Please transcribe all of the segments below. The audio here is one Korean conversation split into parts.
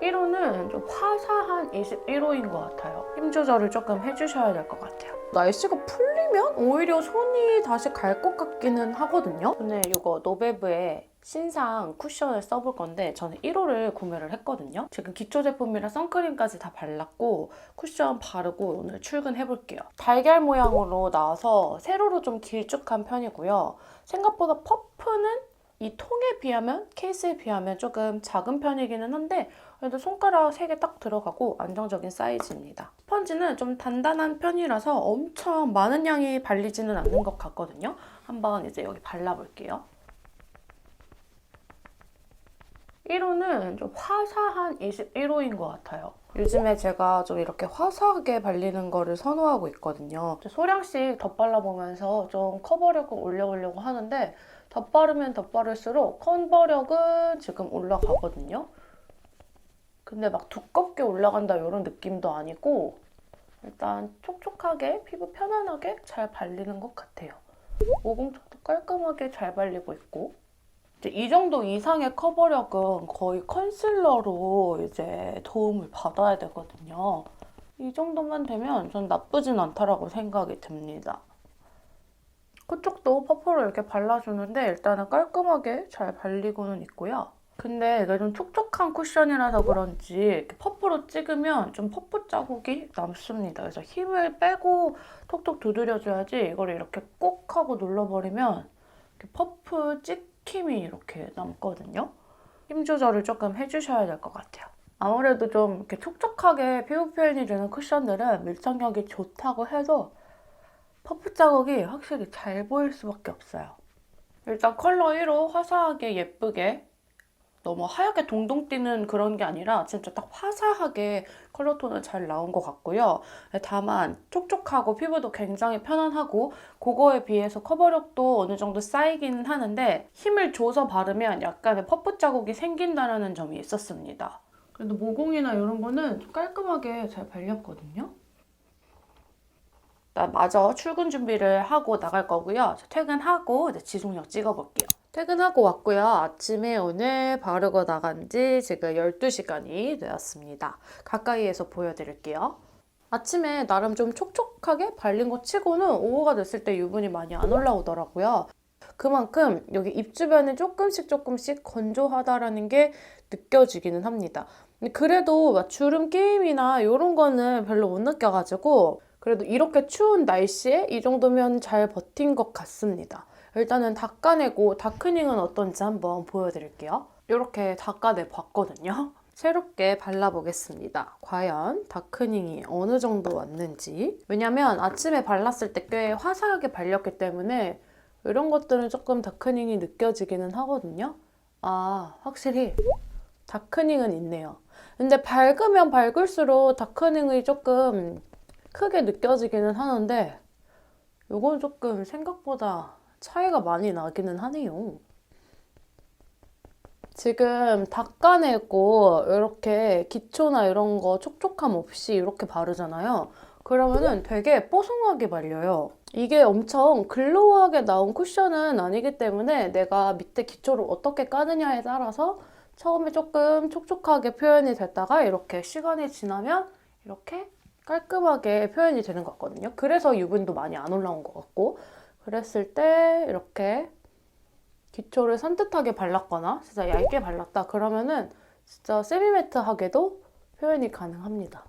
1호는 좀 화사한 21호인 것 같아요. 힘 조절을 조금 해주셔야 될 것 같아요. 날씨가 풀리면 오히려 손이 다시 갈 것 같기는 하거든요. 오늘 이거 노베브의 신상 쿠션을 써볼 건데 저는 1호를 구매를 했거든요. 지금 기초 제품이랑 선크림까지 다 발랐고 쿠션 바르고 오늘 출근해볼게요. 달걀 모양으로 나와서 세로로 좀 길쭉한 편이고요. 생각보다 퍼프는 이 통에 비하면 케이스에 비하면 조금 작은 편이기는 한데 그래도 손가락 3개 딱 들어가고 안정적인 사이즈입니다. 스펀지는 좀 단단한 편이라서 엄청 많은 양이 발리지는 않는 것 같거든요. 한번 이제 여기 발라볼게요. 1호는 좀 화사한 21호인 것 같아요. 요즘에 제가 좀 이렇게 화사하게 발리는 거를 선호하고 있거든요. 소량씩 덧발라보면서 좀 커버력을 올려보려고 하는데 덧바르면 덧바를수록 커버력은 지금 올라가거든요. 근데 막 두껍게 올라간다 이런 느낌도 아니고 일단 촉촉하게 피부 편안하게 잘 발리는 것 같아요. 모공촉도 깔끔하게 잘 발리고 있고 이 정도 이상의 커버력은 거의 컨실러로 이제 도움을 받아야 되거든요. 이 정도만 되면 전 나쁘진 않다라고 생각이 듭니다. 그쪽도 퍼프로 이렇게 발라주는데 일단은 깔끔하게 잘 발리고는 있고요. 근데 이게 좀 촉촉한 쿠션이라서 그런지 퍼프로 찍으면 좀 퍼프 자국이 남습니다. 그래서 힘을 빼고 톡톡 두드려줘야지 이걸 이렇게 꼭 하고 눌러버리면 퍼프 찍 힘이 이렇게 남거든요. 힘 조절을 조금 해주셔야 될 것 같아요. 아무래도 좀 이렇게 촉촉하게 피부 표현이 되는 쿠션들은 밀착력이 좋다고 해도 퍼프 자국이 확실히 잘 보일 수밖에 없어요. 일단 컬러 1호 화사하게 예쁘게 너무 하얗게 동동 띄는 그런 게 아니라 진짜 딱 화사하게 컬러 톤은 잘 나온 것 같고요. 다만 촉촉하고 피부도 굉장히 편안하고 그거에 비해서 커버력도 어느 정도 쌓이기는 하는데 힘을 줘서 바르면 약간의 퍼프 자국이 생긴다는 점이 있었습니다. 그래도 모공이나 이런 거는 좀 깔끔하게 잘 발렸거든요. 나 마저 출근 준비를 하고 나갈 거고요. 퇴근하고 이제 지속력 찍어볼게요. 퇴근하고 왔고요. 아침에 오늘 바르고 나간 지 지금 12시간이 되었습니다. 가까이에서 보여드릴게요. 아침에 나름 좀 촉촉하게 발린 것 치고는 오후가 됐을 때 유분이 많이 안 올라오더라고요. 그만큼 여기 입 주변이 조금씩 조금씩 건조하다라는 게 느껴지기는 합니다. 그래도 막 주름 끼임이나 이런 거는 별로 못 느껴가지고 그래도 이렇게 추운 날씨에 이 정도면 잘 버틴 것 같습니다. 일단은 닦아내고 다크닝은 어떤지 한번 보여드릴게요. 이렇게 닦아내 봤거든요. 새롭게 발라보겠습니다. 과연 다크닝이 어느 정도 왔는지. 왜냐면 아침에 발랐을 때 꽤 화사하게 발렸기 때문에 이런 것들은 조금 다크닝이 느껴지기는 하거든요. 아, 확실히 다크닝은 있네요. 근데 밝으면 밝을수록 다크닝이 조금 크게 느껴지기는 하는데 이건 조금 생각보다 차이가 많이 나기는 하네요. 지금 닦아내고 이렇게 기초나 이런 거 촉촉함 없이 이렇게 바르잖아요. 그러면은 되게 뽀송하게 발려요. 이게 엄청 글로우하게 나온 쿠션은 아니기 때문에 내가 밑에 기초를 어떻게 까느냐에 따라서 처음에 조금 촉촉하게 표현이 됐다가 이렇게 시간이 지나면 이렇게 깔끔하게 표현이 되는 것 같거든요. 그래서 유분도 많이 안 올라온 것 같고 그랬을 때 이렇게 기초를 산뜻하게 발랐거나 진짜 얇게 발랐다 그러면은 진짜 세미매트하게도 표현이 가능합니다.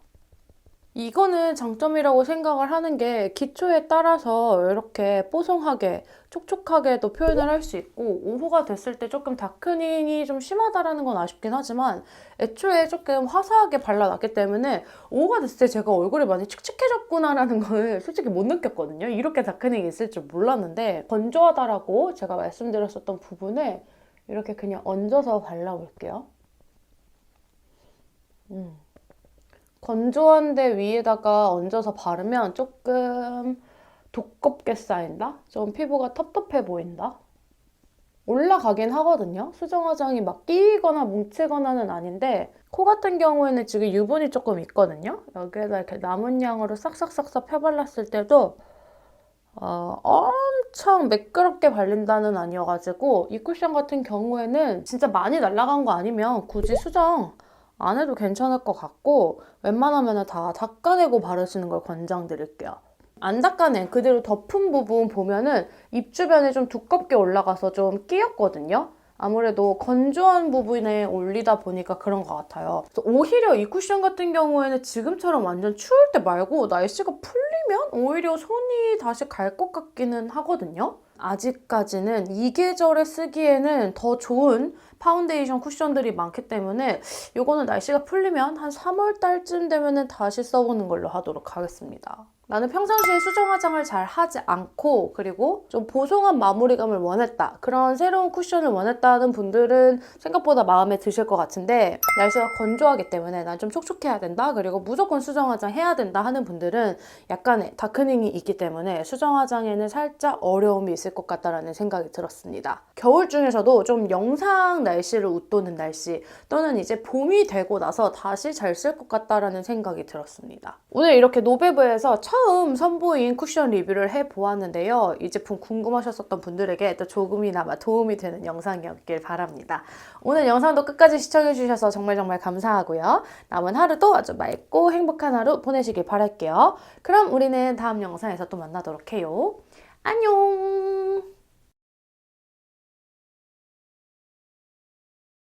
이거는 장점이라고 생각을 하는 게 기초에 따라서 이렇게 뽀송하게 촉촉하게도 표현을 할 수 있고 오후가 됐을 때 조금 다크닝이 좀 심하다라는 건 아쉽긴 하지만 애초에 조금 화사하게 발라놨기 때문에 오후가 됐을 때 제가 얼굴이 많이 칙칙해졌구나라는 걸 솔직히 못 느꼈거든요. 이렇게 다크닝이 있을 줄 몰랐는데 건조하다라고 제가 말씀드렸었던 부분에 이렇게 그냥 얹어서 발라볼게요. 음. 건조한 데 위에다가 얹어서 바르면 조금 두껍게 쌓인다? 좀 피부가 텁텁해 보인다? 올라가긴 하거든요. 수정 화장이 막 끼거나 뭉치거나는 아닌데 코 같은 경우에는 지금 유분이 조금 있거든요. 여기에다 이렇게 남은 양으로 싹싹싹싹 펴발랐을 때도 어, 엄청 매끄럽게 발린다는 아니어가지고 이 쿠션 같은 경우에는 진짜 많이 날아간 거 아니면 굳이 수정 안 해도 괜찮을 것 같고 웬만하면 다 닦아내고 바르시는 걸 권장드릴게요. 안 닦아낸 그대로 덮은 부분 보면은 입 주변에 좀 두껍게 올라가서 좀 끼었거든요. 아무래도 건조한 부분에 올리다 보니까 그런 것 같아요. 그래서 오히려 이 쿠션 같은 경우에는 지금처럼 완전 추울 때 말고 날씨가 풀리면 오히려 손이 다시 갈 것 같기는 하거든요. 아직까지는 이 계절에 쓰기에는 더 좋은 파운데이션 쿠션들이 많기 때문에 이거는 날씨가 풀리면 한 3월 달쯤 되면은 다시 써보는 걸로 하도록 하겠습니다. 나는 평상시에 수정 화장을 잘 하지 않고 그리고 좀 보송한 마무리감을 원했다. 그런 새로운 쿠션을 원했다는 분들은 생각보다 마음에 드실 것 같은데 날씨가 건조하기 때문에 난 좀 촉촉해야 된다. 그리고 무조건 수정 화장 해야 된다 하는 분들은 약간의 다크닝이 있기 때문에 수정 화장에는 살짝 어려움이 있을 것 같다라는 생각이 들었습니다. 겨울 중에서도 좀 영상 날씨를 웃도는 날씨 또는 이제 봄이 되고 나서 다시 잘 쓸 것 같다라는 생각이 들었습니다. 오늘 이렇게 노베브에서 처음 선보인 쿠션 리뷰를 해보았는데요. 이 제품 궁금하셨었던 분들에게 또 조금이나마 도움이 되는 영상이었길 바랍니다. 오늘 영상도 끝까지 시청해주셔서 정말 정말 감사하고요. 남은 하루도 아주 맑고 행복한 하루 보내시길 바랄게요. 그럼 우리는 다음 영상에서 또 만나도록 해요. 안녕!